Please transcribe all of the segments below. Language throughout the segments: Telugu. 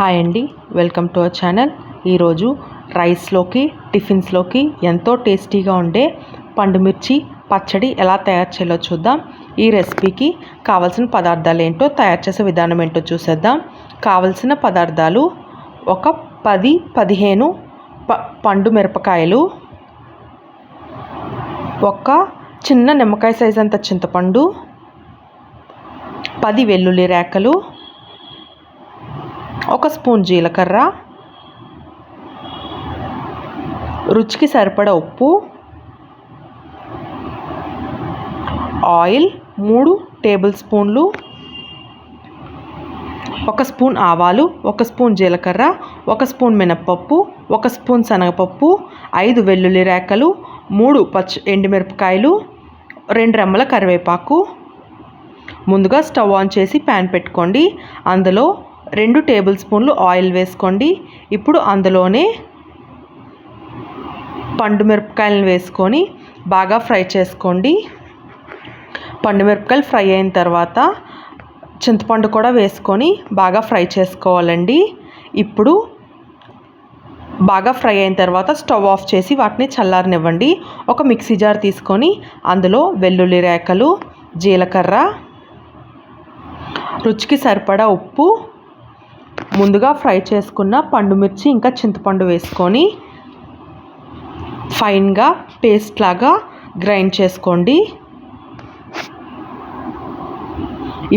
హాయ్ అండి వెల్కమ్ టు అవర్ ఛానల్. ఈరోజు రైస్లోకి టిఫిన్స్లోకి ఎంతో టేస్టీగా ఉండే పండుమిర్చి పచ్చడి ఎలా తయారు చేయాలో చూద్దాం. ఈ రెసిపీకి కావాల్సిన పదార్థాలు ఏంటో తయారు చేసే విధానం ఏంటో చూసేద్దాం. కావలసిన పదార్థాలు ఒక పది పదిహేను ప పండు మిరపకాయలు ఒక చిన్న నిమ్మకాయ సైజ్ అంత చింతపండు పది వెల్లుల్లి రేకలు ఒక స్పూన్ జీలకర్ర రుచికి సరిపడ ఉప్పు ఆయిల్ మూడు టేబుల్ స్పూన్లు ఒక స్పూన్ ఆవాలు ఒక స్పూన్ జీలకర్ర ఒక స్పూన్ మినప్పప్పు ఒక స్పూన్ శనగపప్పు ఐదు వెల్లుల్లి రేకలు మూడు పచ్చి ఎండుమిరపకాయలు రెండు రెమ్మల కరివేపాకు. ముందుగా స్టవ్ ఆన్ చేసి ప్యాన్ పెట్టుకోండి. అందులో రెండు టేబుల్ స్పూన్లు ఆయిల్ వేసుకోండి. ఇప్పుడు అందులోనే పండు మిరపకాయలను వేసుకొని బాగా ఫ్రై చేసుకోండి. పండు మిరపకాయలు ఫ్రై అయిన తర్వాత చింతపండు కూడా వేసుకొని బాగా ఫ్రై చేసుకోవాలండి. ఇప్పుడు బాగా ఫ్రై అయిన తర్వాత స్టవ్ ఆఫ్ చేసి వాటిని చల్లారనివ్వండి. ఒక మిక్సీ జార్ తీసుకొని అందులో వెల్లుల్లి రేకలు జీలకర్ర రుచికి సరిపడా ఉప్పు ముందుగా ఫ్రై చేసుకున్న పండు మిర్చి ఇంకా చింతపండు వేసుకొని ఫైన్గా పేస్ట్ లాగా గ్రైండ్ చేసుకోండి.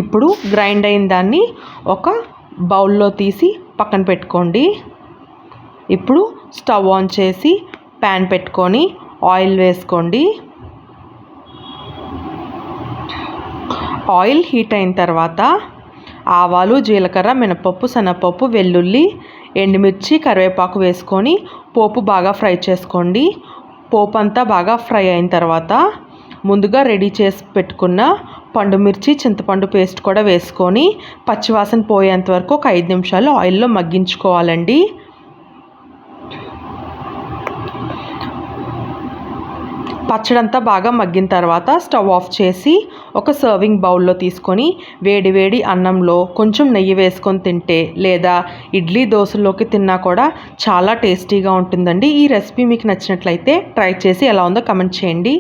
ఇప్పుడు గ్రైండ్ అయిన దాన్ని ఒక బౌల్లో తీసి పక్కన పెట్టుకోండి. ఇప్పుడు స్టవ్ ఆన్ చేసి ప్యాన్ పెట్టుకొని ఆయిల్ వేసుకోండి. ఆయిల్ హీట్ అయిన తర్వాత ఆవాలు జీలకర్ర మినపప్పు శనగపప్పు వెల్లుల్లి ఎండుమిర్చి కరివేపాకు వేసుకొని పోపు బాగా ఫ్రై చేసుకోండి. పోపు అంతా బాగా ఫ్రై అయిన తర్వాత ముందుగా రెడీ చేసి పెట్టుకున్న పండుమిర్చి చింతపండు పేస్ట్ కూడా వేసుకొని పచ్చివాసన పోయేంత వరకు ఒక ఐదు నిమిషాలు ఆయిల్లో మగ్గించుకోవాలండి. పచ్చడంతా బాగా మగ్గిన తర్వాత స్టవ్ ఆఫ్ చేసి ఒక సర్వింగ్ బౌల్లో తీసుకొని వేడి వేడి అన్నంలో కొంచెం నెయ్యి వేసుకొని తింటే లేదా ఇడ్లీ దోశల్లోకి తిన్నా కూడా చాలా టేస్టీగా ఉంటుందండి. ఈ రెసిపీ మీకు నచ్చినట్లయితే ట్రై చేసి ఎలా ఉందో కమెంట్ చేయండి.